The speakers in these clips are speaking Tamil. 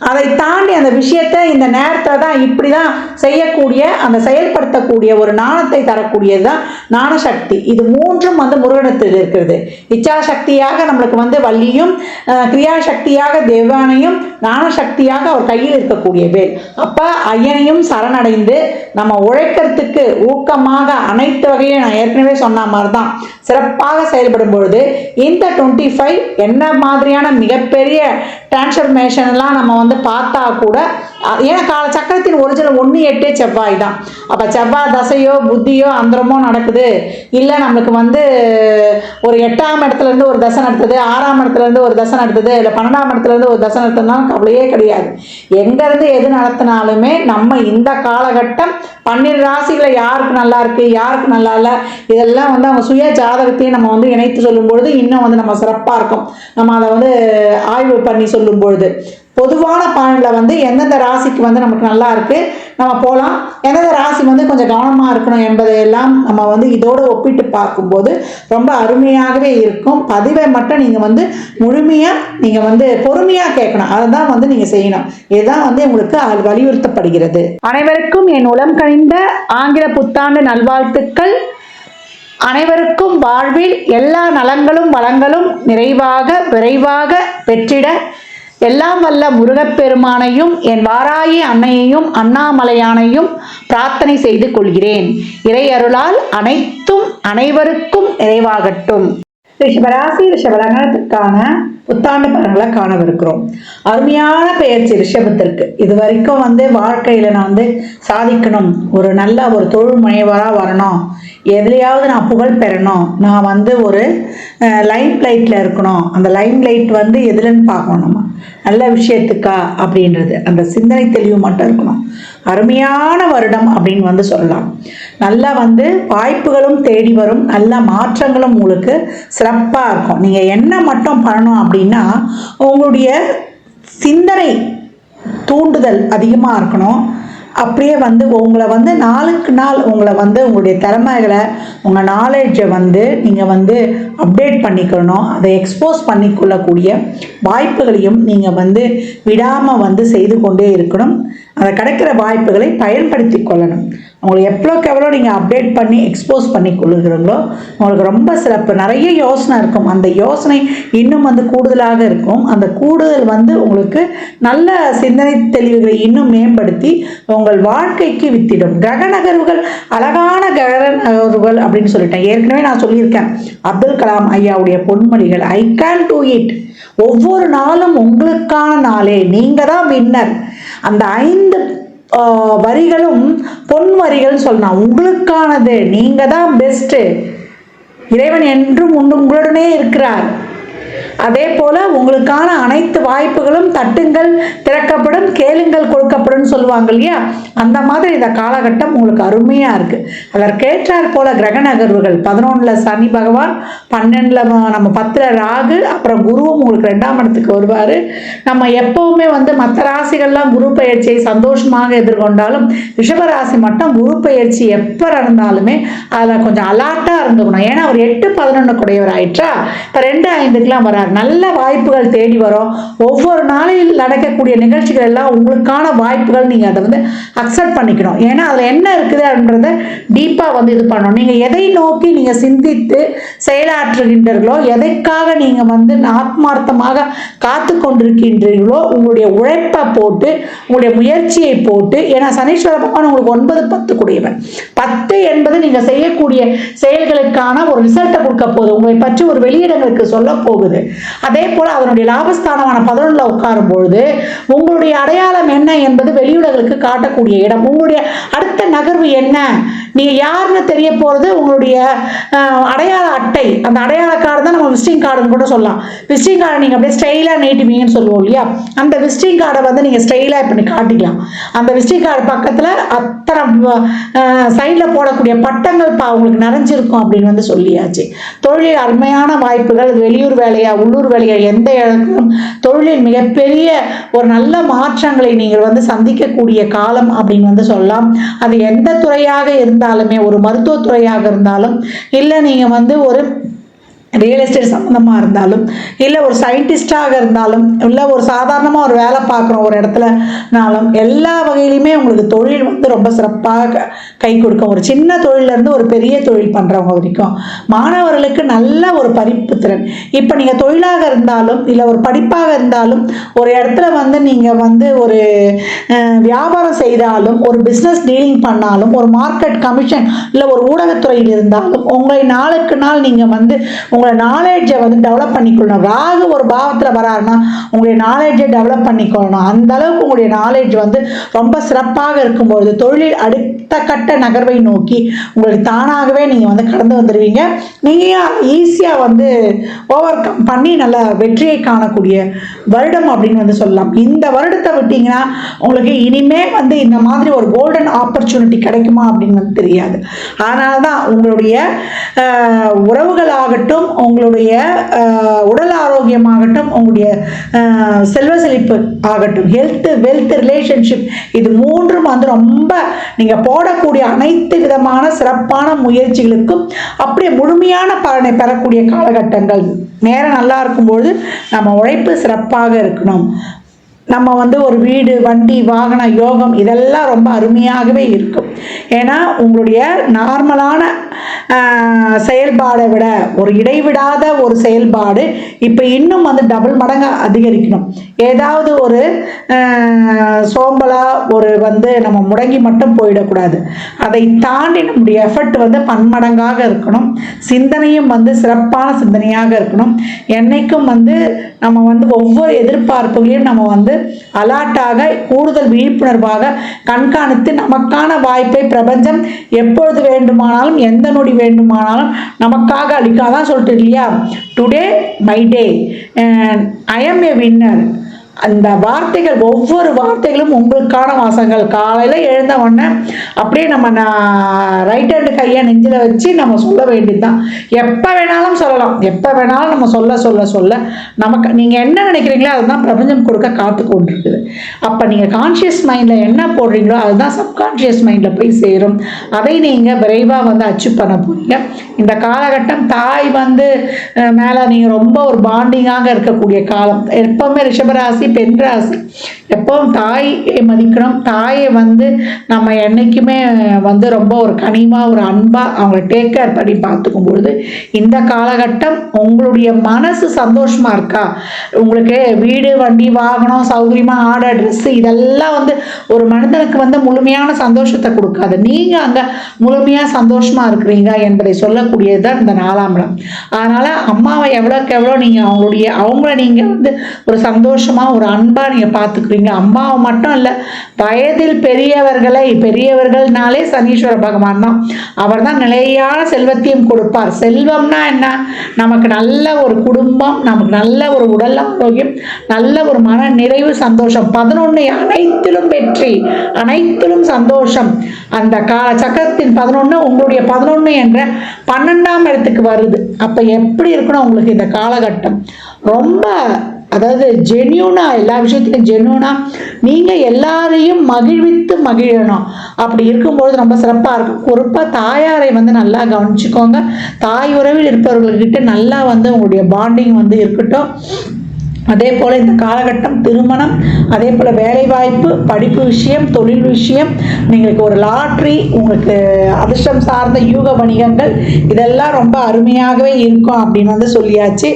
அதை தாண்டி அந்த விஷயத்தை இந்த நேரத்தில் தான் இப்படி தான் செய்யக்கூடிய அந்த செயல்படுத்தக்கூடிய ஒரு நாணத்தை தரக்கூடியது தான் நாணசக்தி இது மூன்றும் வந்து முருகனத்தில் இருக்கிறது. இச்சாசக்தியாக நம்மளுக்கு வந்து வள்ளியும் கிரியாசக்தியாக தேவானையும் நாணசக்தியாக அவர் கையில் இருக்கக்கூடிய வேல். அப்போ ஐயனையும் சரணடைந்து நம்ம உழைக்கிறதுக்கு ஊக்கமாக அனைத்து வகையும் நான் ஏற்கனவே சொன்ன மாதிரி தான் சிறப்பாக செயல்படும் பொழுது இந்த டுவெண்ட்டி ஃபைவ் என்ன மாதிரியான மிகப்பெரிய டிரான்ஸ்ஃபர்மேஷன்லாம் நம்ம வந்து வந்து பார்த்தா கூட ஏன்னா கால சக்கரத்தின் ஒரிஜினல் ஒன்று எட்டே செவ்வாய் தான். அப்போ செவ்வாய் தசையோ புத்தியோ அந்தரமோ நடக்குது. இல்லை நம்மளுக்கு வந்து ஒரு எட்டாம் இடத்துலேருந்து ஒரு தசை நடத்துது ஆறாம் இடத்துலேருந்து ஒரு தசை நடத்துது இல்லை பன்னெண்டாம் இடத்துலேருந்து ஒரு தசை நடத்துனாலும் கவலையே கிடையாது. எங்கேருந்து எது நடத்தினாலுமே நம்ம இந்த காலகட்டம் பன்னிரு ராசிகளை யாருக்கு நல்லா இருக்கு யாருக்கு நல்லா இல்லை இதெல்லாம் வந்து அவங்க சுய ஜாதகத்தையும் நம்ம வந்து இணைத்து சொல்லும் பொழுது இன்னும் வந்து நம்ம சிறப்பாக இருக்கும். நம்ம அதை வந்து ஆய்வு பண்ணி சொல்லும் பொழுது பொதுவான பலனில் வந்து எந்தெந்த ராசிக்கு வந்து நமக்கு நல்லா இருக்கு நம்ம போகலாம் எந்தெந்த ராசி வந்து கொஞ்சம் கவனமாக இருக்கணும் என்பதையெல்லாம் நம்ம வந்து இதோடு ஒப்பிட்டு பார்க்கும்போது ரொம்ப அருமையாகவே இருக்கும். பதிவை மட்டும் நீங்கள் வந்து முழுமையாக நீங்கள் வந்து பொறுமையாக கேட்கணும். அதை தான் வந்து நீங்கள் செய்யணும். இதுதான் வந்து உங்களுக்கு வலியுறுத்தப்படுகிறது. அனைவருக்கும் என் உளம் கணிந்த ஆங்கில புத்தாண்டு நல்வாழ்த்துக்கள். அனைவருக்கும் வாழ்வில் எல்லா நலங்களும் வளங்களும் நிறைவாக விரைவாக பெற்றிட எல்லாம் வல்ல முருகப்பெருமானையும் என் வாராயி அன்னையையும் அண்ணாமலையானையும் பிரார்த்தனை செய்து கொள்கிறேன். இறையருளால் அனைத்தும் அனைவருக்கும் நிறைவாகட்டும். ரிஷபராசி ரிஷபலகனத்திற்கான புத்தாண்டு பலன்களை காணவிருக்கிறோம். அருமையான பெயர்ச்சி ரிஷபத்திற்கு. இது வரைக்கும் வந்து வாழ்க்கையில் நான் வந்து சாதிக்கணும். ஒரு நல்ல ஒரு தொழில் முனைவராக வரணும். எதுலையாவது நான் புகழ் பெறணும். நான் வந்து ஒரு லைம் லைட்டில் இருக்கணும். அந்த லைம் லைட் வந்து எதுலன்னு பார்க்கணும் நம்ம. நல்ல விஷயத்துக்கா அப்படின்றது. அந்த சிந்தனை தெளிவு மட்டும் இருக்கணும். அருமையான வருடம் அப்படின்னு வந்து சொல்லலாம். நல்லா வந்து வாய்ப்புகளும் தேடி வரும். நல்ல மாற்றங்களும் உங்களுக்கு சிறப்பாக இருக்கும். நீங்கள் என்ன மட்டும் பண்ணணும் அப்படின்னா உங்களுடைய சிந்தனை தூண்டுதல் அதிகமாக இருக்கணும். அப்படியே வந்து உங்களை வந்து நாளுக்கு நாள் உங்களை வந்து உங்களுடைய திறமைகளை உங்கள் நாலேஜை வந்து நீங்கள் வந்து அப்டேட் பண்ணிக்கணும். அதை எக்ஸ்போஸ் பண்ணிக்கொள்ளக்கூடிய வாய்ப்புகளையும் நீங்கள் வந்து விடாமல் வந்து செய்து கொண்டே இருக்கணும். அதை கிடைக்கிற வாய்ப்புகளை பயன்படுத்தி கொள்ளணும். உங்களுக்கு எவ்வளோக்கு எவ்வளோ நீங்கள் அப்டேட் பண்ணி எக்ஸ்போஸ் பண்ணி கொள்ளுகிறீங்களோ உங்களுக்கு ரொம்ப சிறப்பு. நிறைய யோசனை இருக்கும். அந்த யோசனை இன்னும் வந்து கூடுதலாக இருக்கும். அந்த கூடுதல் வந்து உங்களுக்கு நல்ல சிந்தனை தெளிவுகளை இன்னும் மேம்படுத்தி உங்கள் வாழ்க்கைக்கு வித்திடும். கிரக நகர்வுகள் அழகான கிரக நகர்வுகள் அப்படின்னு சொல்லிட்டேன். ஏற்கனவே நான் சொல்லியிருக்கேன். அப்துல் கலாம் ஐயாவுடைய பொன்மொழிகள் ஐ கேன் டூ இட் ஒவ்வொரு நாளும் உங்களுக்கான நாளே. நீங்கள் தான் வின்னர் அந்த ஐந்து ஆஹ், வரிகளும் பொன் வரிகள் சொல்லலாம். உங்களுக்கானது. நீங்க தான் பெஸ்ட்டு இறைவன் என்றும் உண்டு- உங்களுடனே இருக்கிறார். அதே போல உங்களுக்கான அனைத்து வாய்ப்புகளும் தட்டுங்கள் திறக்கப்படும் கேளுங்கள் கொடுக்கப்படும் சொல்லுவாங்க இல்லையா? அந்த மாதிரி இந்த காலகட்டம் உங்களுக்கு அருமையா இருக்கு. அதற்கேற்றார் போல கிரக நகர்வுகள். பதினொன்றுல சனி பகவான் பன்னெண்டுல நம்ம பத்துல ராகு அப்புறம் குருவும் உங்களுக்கு ரெண்டாம் இடத்துக்கு வருவாரு. நம்ம எப்பவுமே வந்து மற்ற ராசிகள்லாம் குரு பயிற்சியை சந்தோஷமாக எதிர்கொண்டாலும் ரிஷபராசி மட்டும் குரு பயிற்சி எப்போ நடந்தாலுமே அதில் கொஞ்சம் அலாட்டாக இருந்துக்கணும். ஏன்னா அவர் எட்டு பதினொன்று குடையவர் ஆயிற்றா? இப்போ ரெண்டு ஐந்துக்கெலாம் வரார். நல்ல வாய்ப்புகள் தேடி வரும். ஒவ்வொரு நாளில் நடக்கக்கூடிய நிகழ்ச்சிகள் எல்லாம் உங்களுக்கான வாய்ப்புகள் நீங்கள் அதை வந்து அக்செப்ட் பண்ணிக்கணும். ஏன்னா அதில் என்ன இருக்குது அப்படின்றத டீப்பாக வந்து இது பண்ணணும். நீங்கள் எதை நோக்கி நீங்கள் சிந்தித்து செயலாற்றுகின்றீர்களோ எதைக்காக நீங்கள் வந்து ஆத்மார்த்தமாக காத்து கொண்டிருக்கின்றீர்களோ உங்களுடைய உழைப்பை போட்டு உங்களுடைய முயற்சியை போட்டு ஏன்னா சனீஸ்வர பகவான் உங்களுக்கு ஒன்பது பத்து கூடியவன் பத்து என்பது நீங்கள் செய்யக்கூடிய செயல்களுக்கான ஒரு ரிசல்ட்டை கொடுக்க போகுது. உங்களை பற்றி ஒரு வெளியிடங்களுக்கு சொல்ல போகுது. அதே போல் அதனுடைய லாபஸ்தானமான பதினொன்றில் உட்காரும் பொழுது உங்களுடைய அடையாளம் என்ன என்பது வெளியுலகிற்கு காட்டக்கூடிய இடம். உங்களுடைய அடுத்த நகர்வு என்ன? நீங்கள் யாருன்னு தெரிய போறது உங்களுடைய அடையாள அட்டை. அந்த அடையாள கார்டு தான் நம்ம விசிட்டிங் கார்டுன்னு கூட சொல்லலாம். விசிட்டிங் கார்டை நீங்கள் அப்படியே ஸ்டைலாக நீட்டுவீங்கன்னு சொல்லுவோம் இல்லையா? அந்த விசிட்டிங் கார்டை வந்து நீங்கள் ஸ்டைலாக இப்படி காட்டிக்கலாம். அந்த விசிட்டிங் கார்டு பக்கத்தில் அத்தனை சைடில் போடக்கூடிய பட்டங்கள் பா உங்களுக்கு நிறைஞ்சிருக்கும் அப்படின்னு வந்து சொல்லியாச்சு. தொழில் அருமையான வாய்ப்புகள் வெளியூர் வேலையா உள்ளூர் வேலையா எந்த இடத்துக்கும் தொழிலில் மிகப்பெரிய ஒரு நல்ல மாற்றங்களை நீங்கள் வந்து சந்திக்கக்கூடிய காலம் அப்படின்னு வந்து சொல்லலாம். அது எந்த துறையாக இருந்தால் இருந்தாலுமே ஒரு மருத்துவத்துறையாக இருந்தாலும் இல்லை நீங்கள் வந்து ஒரு ரியல் எஸ்டேட் சம்மந்தமாக இருந்தாலும் இல்லை ஒரு சயின்டிஸ்டாக இருந்தாலும் இல்லை ஒரு சாதாரணமாக ஒரு வேலை பார்க்குறோம் ஒரு இடத்துலனாலும் எல்லா வகையிலுமே உங்களுக்கு தொழில் வந்து ரொம்ப சிறப்பாக கை கொடுக்கும். ஒரு சின்ன தொழிலேருந்து ஒரு பெரிய தொழில் பண்ணுறவங்க வரைக்கும். மாணவர்களுக்கு நல்ல ஒரு படிப்பு திறன். இப்போ நீங்கள் தொழிலாக இருந்தாலும் இல்லை ஒரு படிப்பாக இருந்தாலும் ஒரு இடத்துல வந்து நீங்கள் வந்து ஒரு வியாபாரம் செய்தாலும் ஒரு பிஸ்னஸ் டீலிங் பண்ணாலும் ஒரு மார்க்கெட் கமிஷன் இல்லை ஒரு ஊடகத்துறையில் இருந்தாலும் உங்களை நாளுக்கு நாள் நீங்கள் வந்து உங்களை நாலேஜை வந்து டெவலப் பண்ணிக்கொள்ளணும். ராகு ஒரு பாவத்தில் வராருன்னா உங்களுடைய நாலேஜை டெவலப் பண்ணிக்கொள்ளணும். அந்த அளவுக்கு உங்களுடைய நாலேஜ் வந்து ரொம்ப சிறப்பாக இருக்கும்பொழுது தொழில் அடுத்த கட்ட நகர்வை நோக்கி உங்களுக்கு தானாகவே நீங்கள் வந்து கடந்து வந்துடுவீங்க நீங்கள் ஈஸியாக வந்து ஓவர் கம் பண்ணி நல்ல வெற்றியை காணக்கூடிய வருடம் அப்படின்னு வந்து சொல்லலாம். இந்த வருடத்தை விட்டீங்கன்னா உங்களுக்கு இனிமே வந்து இந்த மாதிரி ஒரு கோல்டன் ஆப்பர்ச்சுனிட்டி கிடைக்குமா அப்படின்னு வந்து தெரியாது. அதனால தான் உங்களுடைய உறவுகளாகட்டும் உங்களுடைய உடல் ஆரோக்கியமாகட்டும் உங்களுடைய செல்வ செழிப்பு ஆகட்டும். ஹெல்த்து வெல்த் ரிலேஷன்ஷிப் இது மூன்றும் வந்து ரொம்ப நீங்கள் போடக்கூடிய அனைத்து விதமான சிறப்பான முயற்சிகளுக்கும் அப்படியே முழுமையான பலனை பெறக்கூடிய காலகட்டங்கள். நேரம் நல்லா இருக்கும்பொழுது நம்ம உழைப்பு சிறப்பாக இருக்கணும். நம்ம வந்து ஒரு வீடு வண்டி வாகன யோகம் இதெல்லாம் ரொம்ப அருமையாகவே இருக்கும். ஏன்னா உங்களுடைய நார்மலான செயல்பாடை விட ஒரு இடைவிடாத ஒரு செயல்பாடு இப்போ இன்னும் வந்து டபுள் மடங்கு அதிகரிக்கணும். ஏதாவது ஒரு சோம்பலாக ஒரு வந்து நம்ம முடங்கி மட்டும் போயிடக்கூடாது. அதை தாண்டி நம்முடைய எஃபர்ட் வந்து பன்மடங்காக இருக்கணும். சிந்தனையும் வந்து சிறப்பான சிந்தனையாக இருக்கணும். என்னைக்கும் வந்து நம்ம வந்து ஒவ்வொரு எதிர்பார்ப்புகளையும் நம்ம வந்து அலாட்டாக கூடுதல் விழிப்புணர்வாக கண்காணித்து நமக்கான வாய்ப்பை பிரபஞ்சம் எப்பொழுது வேண்டுமானாலும் எந்த நொடி வேண்டுமானாலும் நமக்காக அளிக்காதான் சொல்லிட்டு இல்லையா? Today my day I am a winner அந்த வார்த்தைகள் ஒவ்வொரு வார்த்தைகளும் உங்களுக்கான வாசங்கள் காலையில் எழுந்த உடனே அப்படியே நம்ம ரைட் ஹேண்டு கையை நெஞ்சில் வச்சு நம்ம சொல்ல வேண்டியது தான் எப்போ வேணாலும் சொல்லலாம். எப்போ வேணாலும் நம்ம சொல்ல சொல்ல சொல்ல நமக்கு நீங்கள் என்ன நினைக்கிறீங்களோ அதுதான் பிரபஞ்சம் கொடுக்க காத்து கொண்டிருக்குது. அப்போ நீங்கள் கான்ஷியஸ் மைண்டில் என்ன போடுறீங்களோ அதுதான் சப்கான்ஷியஸ் மைண்டில் போய் சேரும். அதை நீங்கள் விரைவாக வந்து அச்சீவ் பண்ண போகிறீங்க இந்த காலகட்டம் தாய் வந்து மேலே நீங்கள் ரொம்ப ஒரு பாண்டிங்காக இருக்கக்கூடிய காலம். எப்பவுமே ரிஷபராசி பெண் ராசி எப்பவும் தாயை மதிக்கணும். தாயை வந்து நம்ம என்றைக்குமே வந்து ரொம்ப ஒரு கனிமாக ஒரு அன்பாக அவங்கள டேக் கேர் பண்ணி பார்த்துக்கும் பொழுது இந்த காலகட்டம் உங்களுடைய மனசு சந்தோஷமாக இருக்கா? உங்களுக்கு வீடு வண்டி வாகனம் சௌகரியமாக ஆடை ட்ரெஸ்ஸு இதெல்லாம் வந்து ஒரு மனிதனுக்கு வந்து முழுமையான சந்தோஷத்தை கொடுக்காது. நீங்கள் அங்கே முழுமையாக சந்தோஷமாக இருக்கிறீங்க என்பதை சொல்லக்கூடியது தான் இந்த நாலாம் இடம். அதனால் அம்மாவை எவ்வளோக்கு எவ்வளோ நீங்கள் அவங்களுடைய அவங்கள நீங்கள் வந்து ஒரு சந்தோஷமாக ஒரு அன்பாக நீங்கள் பார்த்துக்குறீங்க அம்மாவை மட்டும் இல்லை வயதில் பெரியவர்களை பெரியவர்கள்னாலே சனீஸ்வர பகவான் தான். அவர் தான் நிலையான செல்வத்தையும் கொடுப்பார். செல்வம்னா என்ன? நமக்கு நல்ல ஒரு குடும்பம் நமக்கு நல்ல ஒரு உடல் ஆரோக்கியம் நல்ல ஒரு மன நிறைவு சந்தோஷம். பதினொன்று அனைத்திலும் வெற்றி அனைத்திலும் சந்தோஷம். அந்த கால சக்கரத்தின் பதினொன்று உங்களுடைய பதினொன்று என்ற பன்னெண்டாம் இடத்துக்கு வருது. அப்போ எப்படி இருக்கணும் உங்களுக்கு இந்த காலகட்டம்? ரொம்ப அதாவது ஜென்யூனாக எல்லா விஷயத்துலையும் ஜென்யூனாக நீங்கள் எல்லாரையும் மகிழ்வித்து மகிழணும். அப்படி இருக்கும்பொழுது ரொம்ப சிறப்பாக இருக்கும். குறிப்பாக தாயாரை வந்து நல்லா கவனிச்சுக்கோங்க. தாய் உறவில் இருப்பவர்கள்கிட்ட நல்லா வந்து உங்களுடைய பாண்டிங் வந்து இருக்கட்டும். அதே போல் இந்த காலகட்டம் திருமணம் அதே போல் வேலைவாய்ப்பு படிப்பு விஷயம் தொழில் விஷயம் நீங்கள் ஒரு லாட்ரி உங்களுக்கு அதிர்ஷ்டம் சார்ந்த யூக வணிகங்கள் இதெல்லாம் ரொம்ப அருமையாகவே இருக்கும் அப்படின்னு வந்து சொல்லியாச்சு.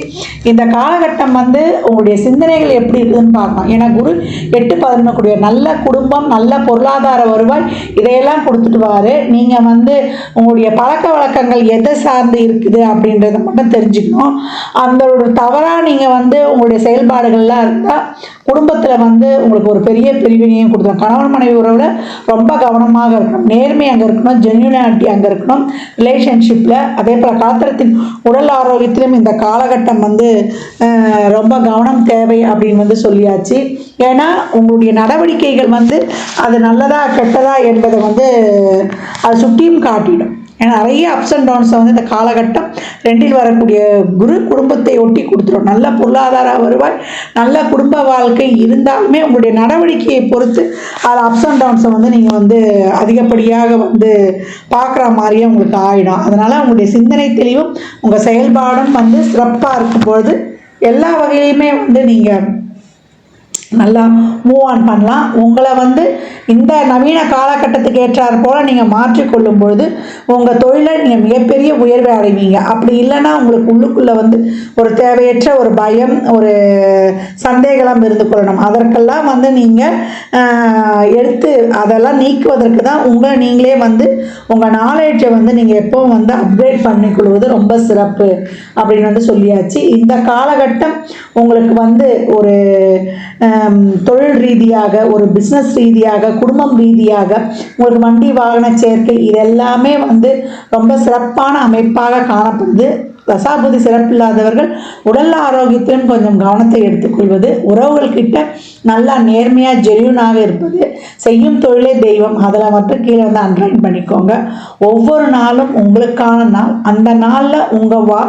இந்த காலகட்டம் வந்து உங்களுடைய சிந்தனைகள் எப்படி இருக்குதுன்னு பார்க்கலாம். ஏன்னா குரு எட்டு பதினொன்றுக்குரிய நல்ல குடும்பம் நல்ல பொருளாதார வருவாய் இதையெல்லாம் கொடுத்துட்டு வாரு நீங்கள் வந்து உங்களுடைய பழக்க வழக்கங்கள் எதை சார்ந்து இருக்குது அப்படின்றத மட்டும் தெரிஞ்சுக்கணும். அந்த ஒரு தவறாக நீங்கள் வந்து உங்களுடைய செயல் செயல்பாடுகள்லாம் இருந்தால் குடும்பத்தில் வந்து உங்களுக்கு ஒரு பெரிய பிரிவினையும் கொடுத்தோம் கணவன் மனைவி உறவில் ரொம்ப கவனமாக இருக்கணும். நேர்மை அங்கே இருக்கணும். ஜென்யூனாலிட்டி அங்கே இருக்கணும். ரிலேஷன்ஷிப்பில் அதே போல் காத்திரத்தின் உடல் ஆரோக்கியத்திலும் இந்த காலகட்டம் வந்து ரொம்ப கவனம் தேவை அப்படின்னு வந்து சொல்லியாச்சு. ஏன்னா உங்களுடைய நடவடிக்கைகள் வந்து அது நல்லதா கெட்டதா என்பதை வந்து அது சுட்டியும் காட்டிடும். ஏன்னா நிறைய அப்ஸ் அண்ட் டவுன்ஸை வந்து இந்த காலகட்டம் ரெண்டில் வரக்கூடிய குரு குடும்பத்தை ஒட்டி கொடுத்துரும். நல்ல பொருளாதார வருவாய் நல்ல குடும்ப வாழ்க்கை இருந்தாலுமே உங்களுடைய நடவடிக்கையை பொறுத்து அது அப்ஸ் அண்ட் டவுன்ஸை வந்து நீங்கள் வந்து அதிகப்படியாக வந்து பார்க்குற மாதிரியே உங்களுக்கு ஆகிடும் அதனால் உங்களுடைய சிந்தனை தெளிவும் உங்கள் செயல்பாடும் வந்து சிறப்பாக இருக்கும் பொழுது எல்லா வகையிலையுமே வந்து நீங்கள் நல்லா மூவ் ஆன் பண்ணலாம். உங்களை வந்து இந்த நவீன காலகட்டத்துக்கு ஏற்றாற் போல் நீங்கள் மாற்றிக்கொள்ளும் பொழுது உங்கள் தொழிலை நீங்கள் மிகப்பெரிய உயர்வை அடைவீங்க. அப்படி இல்லைன்னா உங்களுக்கு உள்ளுக்குள்ளே வந்து ஒரு தேவையற்ற ஒரு பயம் ஒரு சந்தேகம் இருந்து கொள்ளணும். அதற்கெல்லாம் வந்து நீங்கள் எடுத்து அதெல்லாம் நீக்குவதற்கு தான் உங்களை நீங்களே வந்து உங்கள் நாலேஜை வந்து நீங்கள் எப்போவும் வந்து அப்கிரேட் பண்ணிக்கொள்வது ரொம்ப சிறப்பு அப்படின்னு வந்து சொல்லியாச்சு. இந்த காலகட்டம் உங்களுக்கு வந்து ஒரு தொழில் ரீதியாக ஒரு பிஸ்னஸ் ரீதியாக குடும்பம் ரீதியாக உங்களுக்கு வண்டி வாகன சேர்க்கை இது எல்லாமே வந்து ரொம்ப சிறப்பான அமைப்பாக காணப்படுது. தசாபுதி சிறப்பில்லாதவர்கள் உடல் ஆரோக்கியத்திலும் கொஞ்சம் கவனத்தை எடுத்துக்கொள்வது உறவுகள் கிட்ட நல்லா நேர்மையாக ஜெரியூனாக இருப்பது செய்யும் தொழிலே தெய்வம். அதில் மட்டும் கீழே வந்து அண்டர்லைன் பண்ணிக்கோங்க. ஒவ்வொரு நாளும் உங்களுக்கான நாள். அந்த நாளில் உங்கள் வா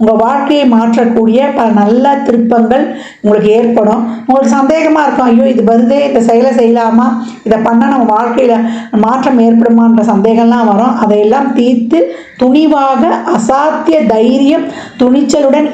உங்கள் வாழ்க்கையை மாற்றக்கூடிய பல நல்ல திருப்பங்கள் உங்களுக்கு ஏற்படும். உங்களுக்கு சந்தேகமாக இருக்கும் ஐயோ இது வருதே இந்த செயலை செய்யலாமா? இதை பண்ணால் நம்ம வாழ்க்கையில் மாற்றம் ஏற்படுமான்ற சந்தேகம்லாம் வரும். அதையெல்லாம் தீர்த்து துணிவாக அசாத்திய தைரியம் துணிச்சலுடன்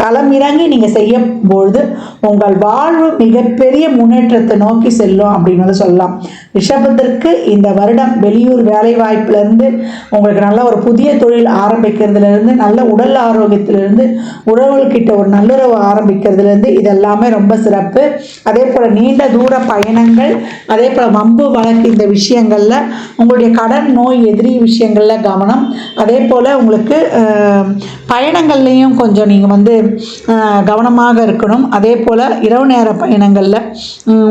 களமிறங்கி நீங்கள் செய்யும் பொழுது உங்கள் வாழ்வு மிகப்பெரிய முன்னேற்றத்தை நோக்கி செல்லும் அப்படின்னு வந்து சொல்லலாம். ரிஷபத்திற்கு இந்த வருடம் வெளியூர் வேலை வாய்ப்புலேருந்து உங்களுக்கு நல்ல ஒரு புதிய தொழில் ஆரம்பிக்கிறதுலேருந்து நல்ல உடல் ஆரோக்கியத்திலிருந்து உறவுகள்கிட்ட ஒரு நல்லுறவு ஆரம்பிக்கிறதுலேருந்து இதெல்லாமே ரொம்ப சிறப்பு. அதே போல் நீண்ட தூர பயணங்கள் அதே போல் வம்பு வழக்கு இந்த விஷயங்களில் உங்களுடைய கடன் நோய் எதிரி விஷயங்களில் கவனம். அதே போல் உங்களுக்கு பயணங்கள்லேயும் கொஞ்சம் நீங்கள் வந்து கவனமாக இருக்கணும். அதே போல் இரவு நேர பயணங்களில்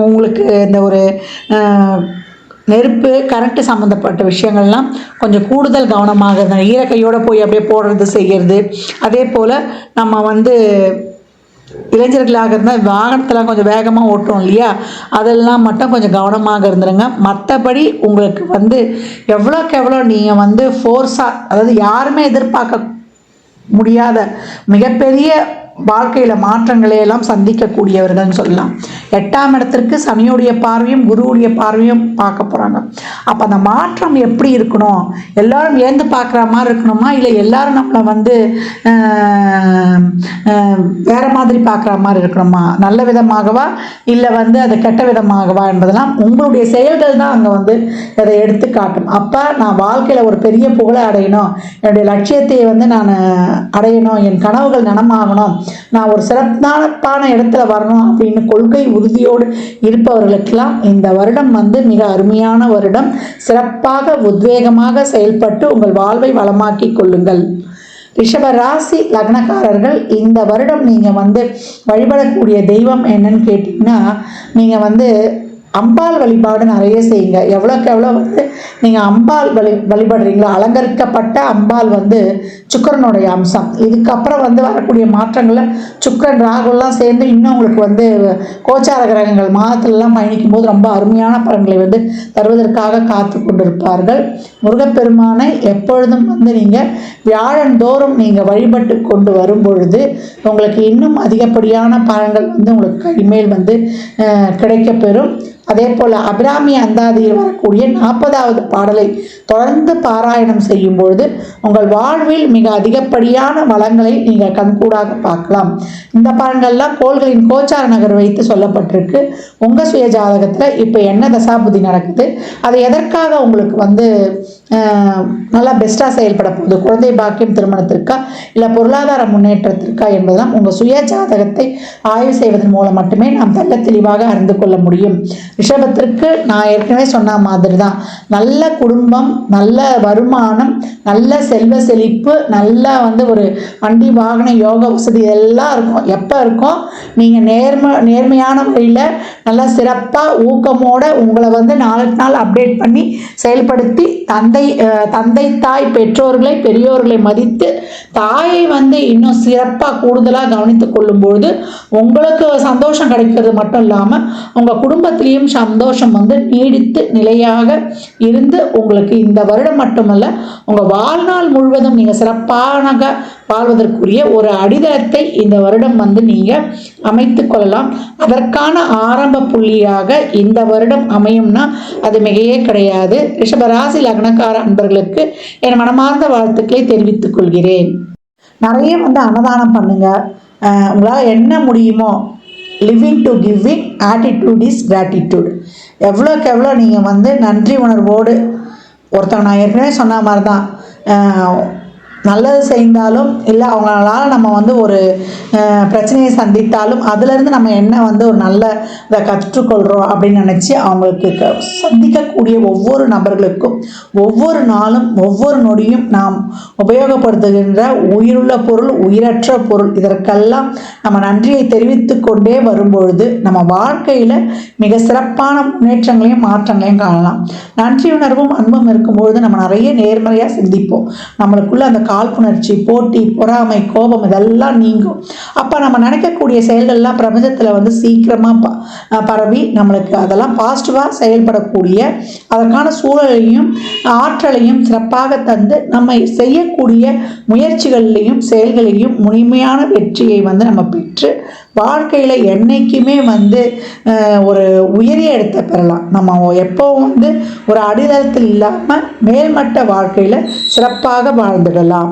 உங்களுக்கு இந்த ஒரு நெருப்பு கரண்ட்டு சம்மந்தப்பட்ட விஷயங்கள்லாம் கொஞ்சம் கூடுதல் கவனமாக இருந்தால் ஈரக்கையோடு போய் அப்படியே போடுறது செய்கிறது அதே போல் நம்ம வந்து இளைஞர்களாக இருந்தால் வாகனத்தில் கொஞ்சம் வேகமாக ஓட்டுறோம் இல்லையா? அதெல்லாம் மட்டும் கொஞ்சம் கவனமாக இருந்துருங்க. மற்றபடி உங்களுக்கு வந்து எவ்வளோக்கு எவ்வளோ நீங்கள் வந்து ஃபோர்ஸாக அதாவது யாருமே எதிர்பார்க்க முடியாத மிகப்பெரிய வாழ்க்கையில் மாற்றங்களை எல்லாம் சந்திக்கக்கூடியவர்கள்னு சொல்லலாம். எட்டாம் இடத்திற்கு சனியுடைய பார்வையும் குருவுடைய பார்வையும் பார்க்க போகிறாங்க அப்போ அந்த மாற்றம் எப்படி இருக்கணும்? எல்லாரும் ஏந்து பார்க்குற மாதிரி இருக்கணுமா? இல்லை எல்லாரும் நம்மளை வந்து வேறு வேற மாதிரி பார்க்குற மாதிரி இருக்கணுமா? நல்ல விதமாகவா? இல்லை வந்து அது கெட்ட விதமாகவா என்பதெல்லாம் உங்களுடைய செயல்கள் தான் அங்கே வந்து அதை எடுத்து காட்டும். அப்போ நான் வாழ்க்கையில் ஒரு பெரிய புகழை அடையணும். என்னுடைய லட்சியத்தை வந்து நான் அடையணும். என் கனவுகள் நனமாகணும் நான் ஒரு சிறப்பான இடத்துல வரணும் அப்படின்னு கொள்கை உறுதியோடு இருப்பவர்களுக்கெல்லாம் இந்த வருடம் வந்து மிக அருமையான வருடம். சிறப்பாக உத்வேகமாக செயல்பட்டு உங்கள் வாழ்வை வளமாக்கி கொள்ளுங்கள். ரிஷப ராசி லக்னக்காரர்கள் இந்த வருடம் நீங்கள் வந்து வழிபடக்கூடிய தெய்வம் என்னன்னு கேட்டிங்கன்னா நீங்கள் வந்து அம்பாள் வழிபாடு நிறைய செய்யுங்க. எவ்வளோக்கு எவ்வளோ வந்து நீங்கள் அம்பாள் வழி வழிபடுறீங்களா? அலங்கரிக்கப்பட்ட அம்பாள் வந்து சுக்கிரனுடைய அம்சம். இதுக்கப்புறம் வந்து வரக்கூடிய மாற்றங்களில் சுக்கிரன் ராகுலாம் சேர்ந்து இன்னும் உங்களுக்கு வந்து கோச்சார கிரகங்கள் மாதத்துலலாம் பயணிக்கும் போது ரொம்ப அருமையான பலன்களை வந்து தருவதற்காக காத்து கொண்டிருப்பார்கள். முருகப்பெருமானை எப்பொழுதும் வந்து நீங்கள் வியாழந்தோறும் நீங்கள் வழிபட்டு கொண்டு வரும் பொழுது உங்களுக்கு இன்னும் அதிகப்படியான பலன்கள் வந்து உங்களுக்கு கைமேல் வந்து கிடைக்கப்பெறும். அதே போல் அபிராமி அந்தாதியில் வரக்கூடிய நாற்பதாவது பாடலை தொடர்ந்து பாராயணம் செய்யும் பொழுது உங்கள் வாழ்வில் மிக அதிகப்படியான வளங்களை நீங்கள் கண்கூடாக பார்க்கலாம். இந்த பலன்கள்லாம் கோள்களின் கோச்சார நகர் வைத்து சொல்லப்பட்டிருக்கு. உங்கள் சுய ஜாதகத்தில் இப்போ என்ன தசாபுதி நடக்குது? அது எதற்காக உங்களுக்கு வந்து நல்லா பெஸ்ட்டாக செயல்பட போகுது குழந்தை பாக்கியம் திருமணத்திற்கா இல்லை பொருளாதார முன்னேற்றத்திற்கா என்பதுதான் உங்கள் சுய ஜாதகத்தை ஆய்வு செய்வதன் மூலம் மட்டுமே நாம் நல்ல தெளிவாக அறிந்து கொள்ள முடியும். ரிஷபத்திற்கு நான் ஏற்கனவே சொன்ன மாதிரி தான் நல்ல குடும்பம் நல்ல வருமானம் நல்ல செல்வ செழிப்பு நல்லா வந்து ஒரு வண்டி வாகன யோக வசதி எல்லாம் இருக்கும். எப்போ இருக்கும் நீங்கள் நேர்ம நேர்மையான முறையில் நல்லா சிறப்பாக ஊக்கமோட உங்களை வந்து நாளுக்கு நாள் அப்டேட் பண்ணி செயல்படுத்தி தந்தை தந்தை தந்தை தாய் பெற்றோர்களை பெரியோர்களை மதித்து தாயை வந்து இன்னும் சிறப்பாக கூடுதலாக கவனித்து கொள்ளும்பொழுது உங்களுக்கு சந்தோஷம் கிடைக்கிறது மட்டும் இல்லாமல் உங்கள் குடும்பத்திலையும் சந்தோஷம் வந்து நீடித்து நிலையாக இருந்து உங்களுக்கு இந்த வருடம் மட்டுமல்ல உங்கள் வாழ்நாள் முழுவதும் நீங்கள் சிறப்பான வாழ்வதற்குரிய ஒரு அடித்தளத்தை இந்த வருடம் வந்து நீங்கள் அமைத்து கொள்ளலாம். அதற்கான ஆரம்ப புள்ளியாக இந்த வருடம் அமையும்னா அது மிகையே கிடையாது. ரிஷபராசி லக்னக்கார அன்பர்களுக்கு என் மனமார்ந்த வாழ்த்துக்களை தெரிவித்துக் கொள்கிறேன். நிறைய வந்து அன்னதானம் பண்ணுங்க. உங்களால் என்ன முடியுமோ living to giving attitude is gratitude எவ்வளோக்கு எவ்வளோ நீங்கள் வந்து நன்றி உணர்வோடு ஒருத்தவங்க நான் ஏற்கனவே சொன்ன மாதிரி தான் நல்லது செய்தாலும் இல்லை அவங்களால நம்ம வந்து ஒரு பிரச்சனையை சந்தித்தாலும் அதுலேருந்து நம்ம என்ன வந்து ஒரு நல்ல இதை கற்றுக்கொள்கிறோம் அப்படின்னு நினச்சி அவங்களுக்கு க சந்திக்கக்கூடிய ஒவ்வொரு நபர்களுக்கும் ஒவ்வொரு நாளும் ஒவ்வொரு நொடியும் நாம் உபயோகப்படுத்துகின்ற உயிருள்ள பொருள் உயிரற்ற பொருள் இதற்கெல்லாம் நம்ம நன்றியை தெரிவித்து கொண்டே வரும்பொழுது நம்ம வாழ்க்கையில் மிக சிறப்பான முன்னேற்றங்களையும் மாற்றங்களையும் காணலாம். நன்றியுணர்வும் அன்பும் இருக்கும்பொழுது நம்ம நிறைய நேர்மறையாக சிந்திப்போம். நம்மளுக்குள்ள அந்த காழ்ப்புணர்ச்சி போட்டி பொறாமை கோபம் இதெல்லாம் நீங்கும். அப்போ நம்ம நினைக்கக்கூடிய செயல்கள்லாம் பிரபஞ்சத்தில் வந்து சீக்கிரமாக ப பரவி நம்மளுக்கு அதெல்லாம் பாசிட்டிவாக செயல்படக்கூடிய அதற்கான சூழலையும் ஆற்றலையும் சிறப்பாக தந்து நம்ம செய்யக்கூடிய முயற்சிகள்லையும் செயல்களையும் முழுமையான வெற்றியை வந்து நம்ம பெற்று வாழ்க்கையில் என்னைக்குமே வந்து ஒரு உயரிய இடத்தை பெறலாம். நம்ம எப்போவும் வந்து ஒரு அடித்தளத்தில் இல்லாமல் மேல்மட்ட வாழ்க்கையில் சிறப்பாக வாழ்ந்துடலாம்.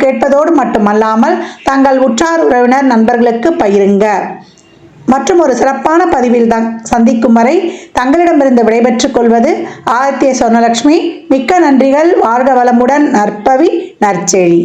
கேட்பதோடு மட்டுமல்லாமல் தங்கள் உற்றார் உறவினர் நண்பர்களுக்கு பகிருங்க. மற்றும் ஒரு சிறப்பான பதிவில் தான் சந்திக்கும் வரை தங்களிடமிருந்து விடைபெற்றுக் கொள்வது ஆதித்ய சொர்ணலட்சுமி மிக்க நன்றிகள். வாழ்க வளமுடன். நற்பவி நற்செழி.